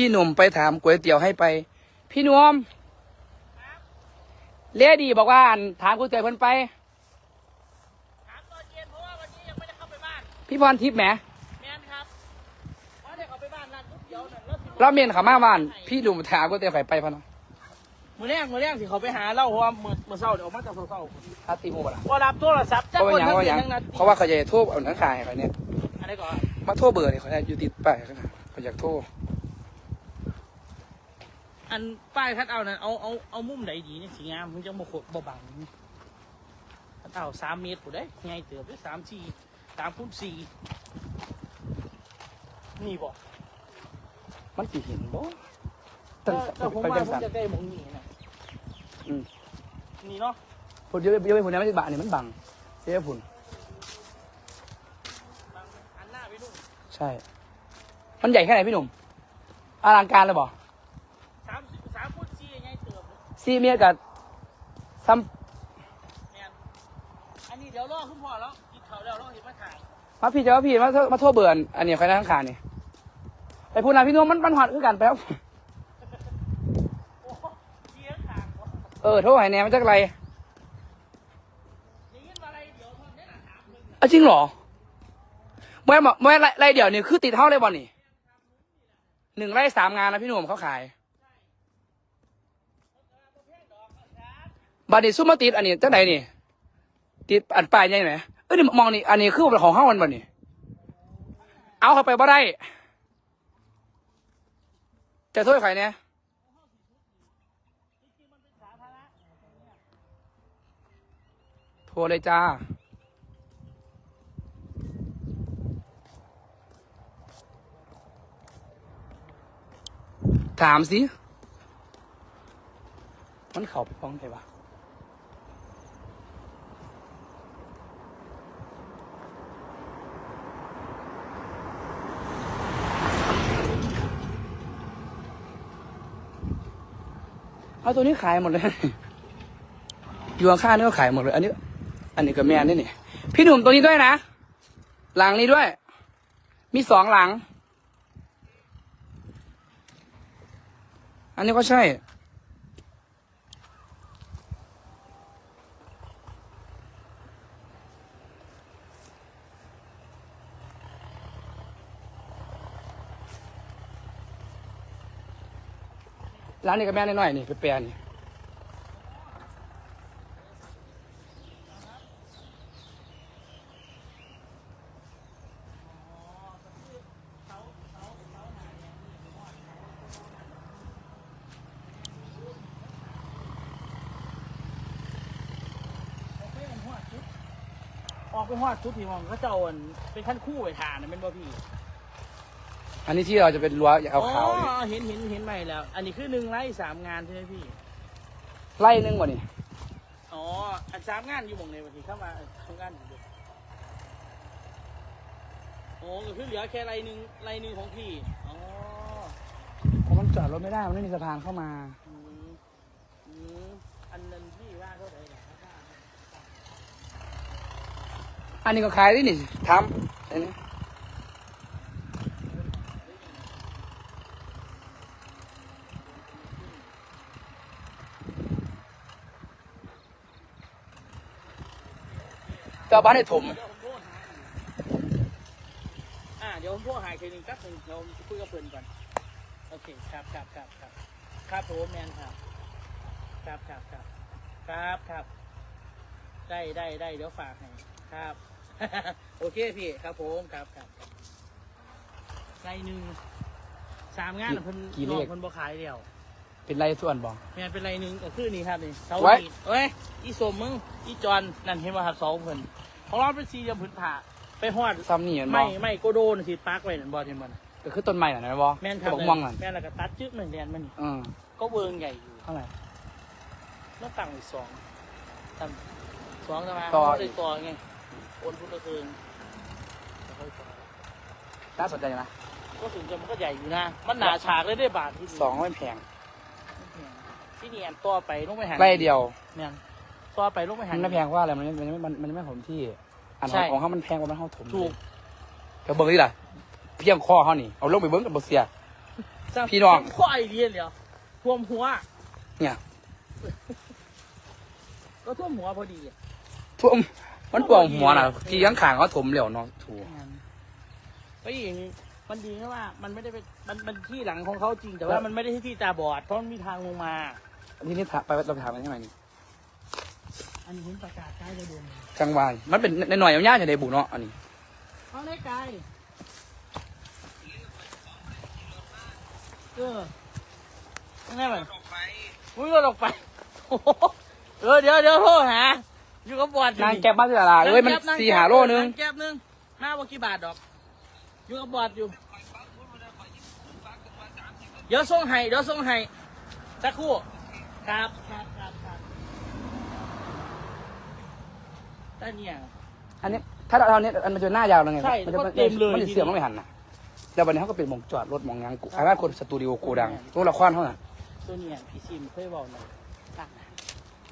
พี่หนุ่มไปถามก๋วยเตี๋ยวให้ไป พี่หนุ่มเลียดีบอกว่าอั่นถามก๋วยเตี๋ยวเพิ่นไป ถามตอนเย็นเพราะว่าวันนี้ยังไม่ได้เข้าไปบ้านพี่พรทิพย์แหมแม่นครับเพราะเดี๋ยวเขาไปบ้านร้านก๋วยเตี๋ยวน่ะแล้วสิเราเมียนเขามาบ้าน พี่หนุ่มถามก๋วยเตี๋ยวไข่ไปพะเนาะมือแรกมือแรกสิเขาไปหาเราเพราะว่ามือมือเศร้าเดี๋ยวออกมาจากเศร้าถ้าตีโมบละๆว่ารับโทรศัพท์เพจักราะว่าคนอย่างทั้งว่าเดืออนย่างทั้งนาทีเพราะว่าเขาจะโทษเอาหนังขายเขาเนี่ย อะไรก่อนมาโทษเบอร์เนี่ยเขาเนี่ยอยู่ติดป้ายข้างหน้าเขาอยากโทษ อันป้ายคัดเอานั่นเอาเอาเอามุมไหนดีเนี่ยสีงามมึงจะมาโคตรบ่บังคัดเอาสามเมตรผู้ได้ไงเติบได้สามสี่สามคูณสี่นี่บอกมันกี่หินบ่แต่แต่ผมไปว่าจังผมสันจะได้หมองนี่นะอืมนี่เนาะพูดเยอะเยอะไปพูดนะไม่ใช่บะเนี่ยมันบังเยอะพุ่นบังอันหน้าไปนู่นใช่ มันใหญ่แค่ไหนพี่หนุ่มอลังการเลยบ่สามสามคูณสี่ไงเติบเลยซีเมียกับซัมแม่นอันนี้เดี๋ยวรอคุณพ่อแล้วกินข้าวแล้วรอเห็นมาถ่ายมาพี่จะว่าพี่มาโทษมาโทษเบื่ออันนี้ใครนั่งขางนี่ไปพูดนะพี่หนุ่มมันมันหอดคือกันแป๊บโอ้เสียงขางวะเออโทษให้แหนมันจักไรได้ยินว่าอะไรเดี๋ยวทำได้หละถามมึงอะจริงเหรอไม่บอกไม่ไรไรเดี๋ยวนี่คือติดเท่าเลยบ่นี่หนึ่งไร่สามงานนะพี่หนุ่มเขาขาย บัดนี้ซุมาติดอันนี้จังไหนนี่ติดอันป้ายใหญ่ไหมเอ้ยนี่มองนี่อันนี้คือของห้าวันบ่นี่เอาเข้าไปบ่ได้จะโทษใครเนี่ยโทรเลยจ้าถามสิ มันเขาไปฟ้องใครวะ เอาตัวนี้ขายหมดเลย อยู่ข้างนี่ก็ขายหมดเลย อันนี้ อันนี้ก็แม่นี่นี่พี่หนุ่มตัวนี้ด้วยนะ หลังนี้ด้วย มีสองหลัง อันนี้ก็ใช่ ร้านนี้ก็แม่นน้อยๆนี่ไปแปรนี่ออกไปหอดชุดที่มองเขาเจ้าอันเป็นขั้นคู่ไปทานนะเป็นบ่พี่ อันนี้ที่เราจะเป็นรั้วเอาขาวๆนี่อ๋อเห็นเห็นเห็นใหม่แล้ว อันนี้คือหนึ่งไร่สามงานใช่ไหมพี่ ไล่หนึงกว่านี่อ๋ออันสามงานอยู่หมองในวันที่เข้ามาทำงานอยู่เดียวโอ้ก็คือเหลือแค่ไรหนึ่งไรหนึ่งของพี่ อ๋อเพราะมันจอดรถไม่ได้ มันไม่มีสะพานเข้ามา อืมอืมอันนั้นพี่ว่าเท่าไหร่ล่ะครับอันนี้ก็ขายได้นี่ทำอันนี้ แต่บ้านในถมเดี๋ยวผมโทรหาอ่าเดี๋ยวผมโทรหาอีกทีหนึงแป๊บหนึงเราคุยกับเพื่อนก่อน โอเค ครับครับครับครับครับผมแมนครับ ครับครับครับครับครับ ได้ได้ได้เดี๋ยวฝากให้ครับ โอเคพี่ครับผมครับครับไรหนึ่งสามงานน่ะเพิ่นกี่เลข นอกเพิ่นบ่ขายเดียว เป็นไรส่วนบอก แม่นเป็นไรหนึ่งก็คือนี่ครับนี่เสาไว้นี่เอ้ยอีสมมึงอีจอนนั่นเห็นว่าครับสองเพิ่นของเราเป็นสี่เหลี่ยมผืนผ่าไปฮอดซ้ำนี่เห็นบไม่อกไม่โกโดนสิปาร์กไว้นั่นบ่เห็นบ่น่ะก็คือต้นไม้น่ะนะบอแม่นครับบอกม่วงนั่นแม่นแล้วก็ตัดจึ๊กหนึ่งแดนมันนี่อืมก็เวิงใหญ่อยู่เท่าไหร่ แล้วตั้งอีกสองตั้งสองจะมาต่อได้ต่อไงโอนพุทธคืนน่าสนใจนะก็ถึงจะมันก็ใหญ่อยู่นะ มันหนาฉากเลยได้บาทที่สองไม่แพง ที่นี่อันต่อไปลงไปหันไร่เดียวแม่นต่อไปลงไปหัมันนไม่แพงเพราะอะไรมันไม่มันไม่มันมันไม่ถมที่อันใช่ของเขามันแพงกว่ามันเขาถมถูกก็เบิ้งนี่ล่ะเพียงคอเขานี่เอาลงไปเบิ้งกับบ่เสียพี่น้องข้อไอเดียเหรอท่วมหัว เนี่ยก็ท่วมหัวพอดีท่วมมันปวงหัวน่ะที่ข้างขางเขาถมเหลวเนาะถูกก็อย่างนี้มันดีแค่ว่า มันไม่ได้เป็นมันมันที่หลังของเขาจริงแต่ว่ามันไม่ได้ที่ที่ตาบอดเพราะมันมีทางลงมา ทีนี้ถามไปเราไปถามมันยังไงนี่อันนี้เห็นประกาศใช้ระดมจังหวายมันเป็นในหน่อยๆยาวๆอย่างใดบุเนาะอันนี้เขาได้ไกลเออยังไงมันอุ้ยก็ลงไปโอ้โหเออเดี๋ยวเดี๋ยวโทษหาอยู่กับบอดอยู่นางแก๊บบ้านเสือลาเอ้ยมันงแก๊บสี่หาโลนึงงแก๊บนึงหน้าว่ากี่บาทดอก อยู่กับบอดอยู่ เดี๋ยวส่งให้เดี๋ยวส่งให้สักครู่ ครับครับครับครับได้เนี่ย อันนี้ถ้าเราเอาเนี้ยอันมันจะหน้ายาวแล้วไงใช่มันจะก็เต็มเลยมันจะเสียบมันไม่หันนะแล้ววันนี้เขาก็เป็นหมองจอดรถหมองหยังกูไอ้บ้านคนสตูดิโอโกดังตัวละครเท่านั้นตัวเนี่ยพี่ซิมเคยบอกหน่อยตักนะ